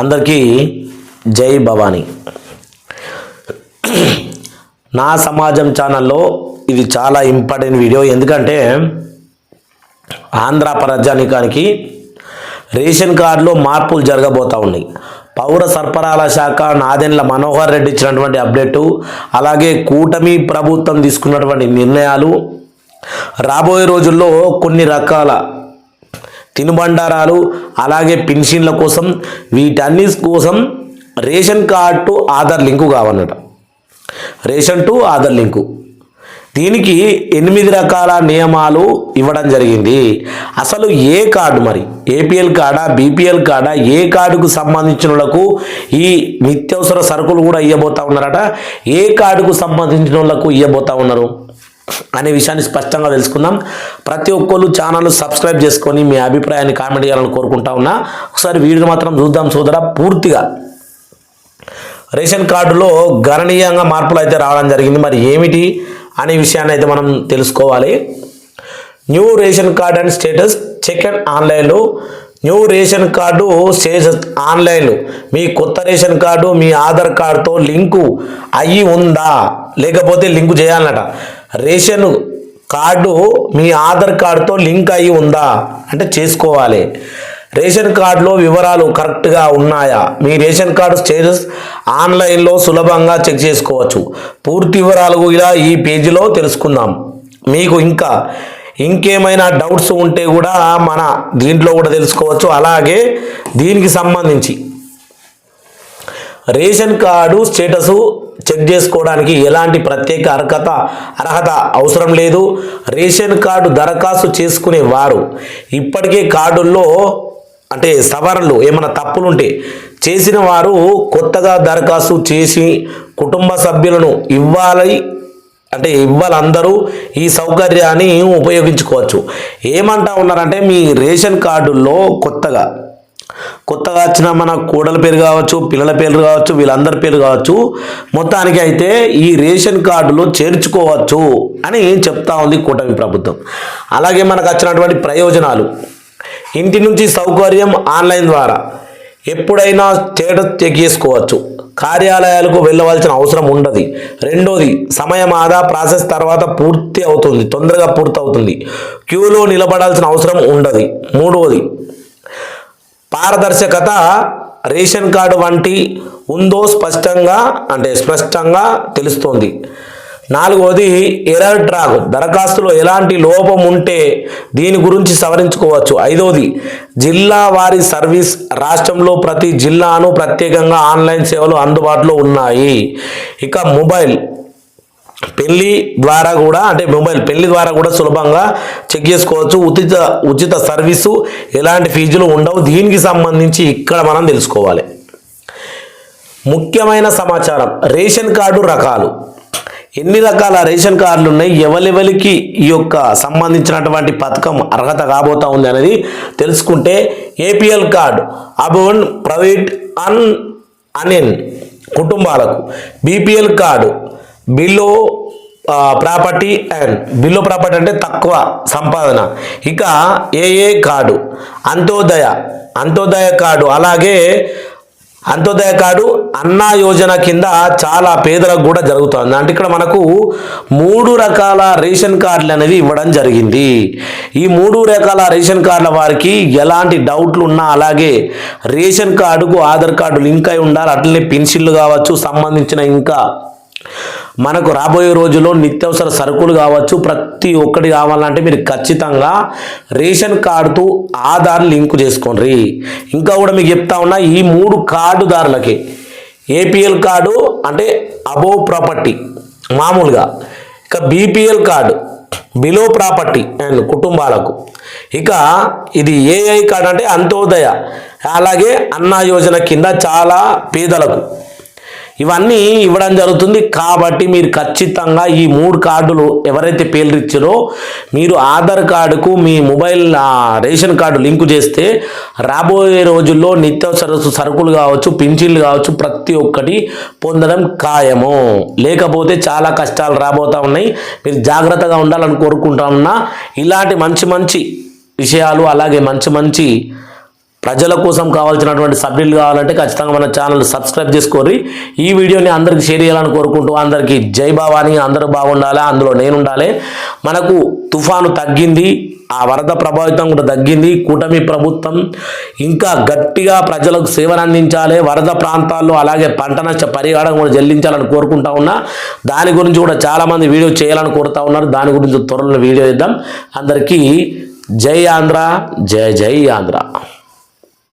అందరికీ జై భవానీ. నా సమాజం ఛానల్లో ఇది చాలా ఇంపార్టెంట్ వీడియో. ఎందుకంటే ఆంధ్ర ప్రజానికానికి రేషన్ కార్డులో మార్పులు జరగబోతూ ఉన్నాయి. పౌర సరఫరాల శాఖ నాదెండ్ల మనోహర్ రెడ్డి ఇచ్చినటువంటి అప్డేటు అలాగే కూటమి ప్రభుత్వం తీసుకున్నటువంటి నిర్ణయాలు రాబోయే రోజుల్లో కొన్ని రకాల తినుబండారాలు అలాగే పెన్షన్ల కోసం వీటన్ని కోసం ration card to Aadhaar link కావన్నట. Ration to Aadhaar link. దీనికి ఎనిమిది రకాల నియమాలు ఇవ్వడం జరిగింది. అసలు ఏ కార్డు మరి? ఏపీఎల్ కార్డా బీపీఎల్ కార్డా? ఏ కార్డుకు సంబంధించిన వాళ్ళకు ఈ నిత్యవసర సరుకులు కూడా ఇవ్వబోతా ఉన్నారట? ఏ కార్డుకు సంబంధించిన వాళ్ళకు ఇవ్వబోతా ఉన్నారు? అనే విషయాన్ని స్పష్టంగా తెలుసుకుందాం. ప్రతి ఒక్కరు ఛానల్ సబ్స్క్రైబ్ చేసుకొని మీ అభిప్రాయాన్ని కామెంట్ చేయాలని కోరుకుంటా ఉన్నా. ఒకసారి వీడియో మాత్రం చూద్దాం సోదరా పూర్తిగా. రేషన్ కార్డులో గణనీయంగా మార్పులు అయితే రావడం జరిగింది. మరి ఏమిటి అనే విషయాన్ని అయితే మనం తెలుసుకోవాలి. New ration card and status check and ఆన్లైన్లో. న్యూ రేషన్ కార్డు స్టేటస్ ఆన్లైన్లో. మీ కొత్త రేషన్ కార్డు మీ ఆధార్ కార్డుతో లింకు అయ్యి ఉందా? లేకపోతే లింకు చేయాలన్నట. రేషన్ కార్డు మీ ఆధార్ కార్డుతో లింక్ అయ్యి ఉందా? అంటే చేసుకోవాలి. రేషన్ కార్డులో వివరాలు కరెక్ట్గా ఉన్నాయా? మీ రేషన్ కార్డు స్టేటస్ ఆన్లైన్లో సులభంగా చెక్ చేసుకోవచ్చు. పూర్తి వివరాలు ఇలా ఈ పేజీలో తెలుసుకుందాం. మీకు ఇంకా ఇంకేమైనా డౌట్స్ ఉంటే కూడా మన దీంట్లో కూడా తెలుసుకోవచ్చు. అలాగే దీనికి సంబంధించి రేషన్ కార్డు స్టేటస్ చెక్ చేసుకోవడానికి ఎలాంటి ప్రత్యేక అర్హత అర్హత అవసరం లేదు. రేషన్ కార్డు దరఖాస్తు చేసుకునే వారు ఇప్పటికే కార్డుల్లో అంటే సవరణలు ఏమైనా తప్పులుంటే చేసిన వారు కొత్తగా దరఖాస్తు చేసి కుటుంబ సభ్యులను ఇవ్వాలి అంటే ఇవ్వాలందరూ ఈ సౌకర్యాన్ని ఉపయోగించుకోవచ్చు. ఏమంటా ఉన్నారంటే మీ రేషన్ కార్డుల్లో కొత్తగా కొత్తగా వచ్చిన మన కోడల పేరు కావచ్చు పిల్లల పేర్లు కావచ్చు వీళ్ళందరి పేరు కావచ్చు మొత్తానికి అయితే ఈ రేషన్ కార్డులో చేర్చుకోవచ్చు అని చెప్తా ఉంది కూటమి ప్రభుత్వం. అలాగే మనకు వచ్చినటువంటి ప్రయోజనాలు. ఇంటి నుంచి సౌకర్యం ఆన్లైన్ ద్వారా ఎప్పుడైనా స్టేటస్ చెక్ చేసుకోవచ్చు. కార్యాలయాలకు వెళ్ళవలసిన అవసరం ఉండదు. రెండోది సమయం ఆదా ప్రాసెస్ తర్వాత పూర్తి అవుతుంది తొందరగా పూర్తి అవుతుంది క్యూలో నిలబడాల్సిన అవసరం ఉండదు. మూడవది పారదర్శకత రేషన్ కార్డు వంటి ఉందో స్పష్టంగా అంటే స్పష్టంగా తెలుస్తోంది. నాలుగవది ఎర్రర్ ట్రాక్ దరఖాస్తులో ఎలాంటి లోపం ఉంటే దీని గురించి సవరించుకోవచ్చు. ఐదవది జిల్లా వారి సర్వీస్ రాష్ట్రంలో ప్రతి జిల్లాను ప్రత్యేకంగా ఆన్లైన్ సేవలు అందుబాటులో ఉన్నాయి. ఇక మొబైల్. పెళ్ళి ద్వారా కూడా అంటే మొబైల్ పెళ్ళి ద్వారా కూడా సులభంగా చెక్ చేసుకోవచ్చు. ఉచిత ఉచిత సర్వీసు ఎలాంటి ఫీజులు ఉండవు. దీనికి సంబంధించి ఇక్కడ మనం తెలుసుకోవాలి. ముఖ్యమైన సమాచారం రేషన్ కార్డు రకాలు. ఎన్ని రకాల రేషన్ కార్డులు ఉన్నాయి ఎవరెవరికి ఈ యొక్క సంబంధించినటువంటి పథకం అర్హత కాబోతా ఉంది అనేది తెలుసుకుంటే ఏపీఎల్ కార్డు అబోన్ ప్రైవేట్ అన్ అన్ఎన్ కుటుంబాలకు. BPL card below property and below property అంటే తక్కువ సంపాదన. ఇక ఏఏ కార్డు అంత్యోదయ అంత్యోదయ కార్డు అలాగే అంత్యోదయ కార్డు అన్నా యోజన కింద చాలా పేదలకు కూడా జరుగుతుంది. అంటే ఇక్కడ మనకు మూడు రకాల రేషన్ కార్డులు అనేవి ఇవ్వడం జరిగింది. ఈ మూడు రకాల రేషన్ కార్డుల వారికి ఎలాంటి డౌట్లు ఉన్నా అలాగే రేషన్ కార్డుకు ఆధార్ కార్డు లింక్ అయి ఉండాలి అట్లనే పెన్షన్లు కావచ్చు సంబంధించిన ఇంకా మనకు రాబోయే రోజుల్లో నిత్యావసర సరుకులు కావచ్చు ప్రతి ఒక్కటి కావాలంటే మీరు ఖచ్చితంగా రేషన్ కార్డుతో ఆధార్ లింక్ చేసుకోండి. ఇంకా కూడా మీకు చెప్తా ఉన్నా ఈ మూడు కార్డుదారులకి ఏపీఎల్ కార్డు అంటే అబోవ్ ప్రాపర్టీ మామూలుగా. ఇక BPL card below property and కుటుంబాలకు. ఇక ఇది ఏఐ కార్డు అంటే అంత్యోదయ. అలాగే అన్నా యోజన కింద చాలా పేదలకు. ఇవన్నీ ఇవ్వడం జరుగుతుంది కాబట్టి మీరు ఖచ్చితంగా ఈ మూడు కార్డులు ఎవరైతే పేర్లు ఇచ్చారో మీరు ఆధార్ కార్డుకు మీ మొబైల్ రేషన్ కార్డు లింకు చేస్తే రాబోయే రోజుల్లో నిత్యావసర సరుకులు కావచ్చు పింఛన్లు కావచ్చు ప్రతి ఒక్కటి పొందడం ఖాయము. లేకపోతే చాలా కష్టాలు రాబోతా ఉన్నాయి. మీరు జాగ్రత్తగా ఉండాలని కోరుకుంటా ఉన్నా. ఇలాంటి మంచి మంచి విషయాలు అలాగే మంచి మంచి ప్రజల కోసం కావాల్సినటువంటి సభ్యులు కావాలంటే ఖచ్చితంగా మన ఛానల్ సబ్స్క్రైబ్ చేసుకోరి. ఈ వీడియోని అందరికి షేర్ చేయాలని కోరుకుంటూ అందరికీ జై భవాని అందరూ బాగుండాలి అందులో నేను ఉండాలి మనకు తుఫాను తగ్గింది ఆ వరద ప్రభావితం కూడా తగ్గింది. కూటమి ప్రభుత్వం ఇంకా గట్టిగా ప్రజలకు సేవలు అందించాలి. వరద ప్రాంతాల్లో అలాగే పంట నష్ట పరిహారం కూడా చెల్లించాలని కోరుకుంటా ఉన్నా. దాని గురించి కూడా చాలామంది వీడియో చేయాలని కోరుతా ఉన్నారు. దాని గురించి త్వరలో వీడియో ఇద్దాం అందరికీ జై ఆంధ్ర జై జై ఆంధ్ర.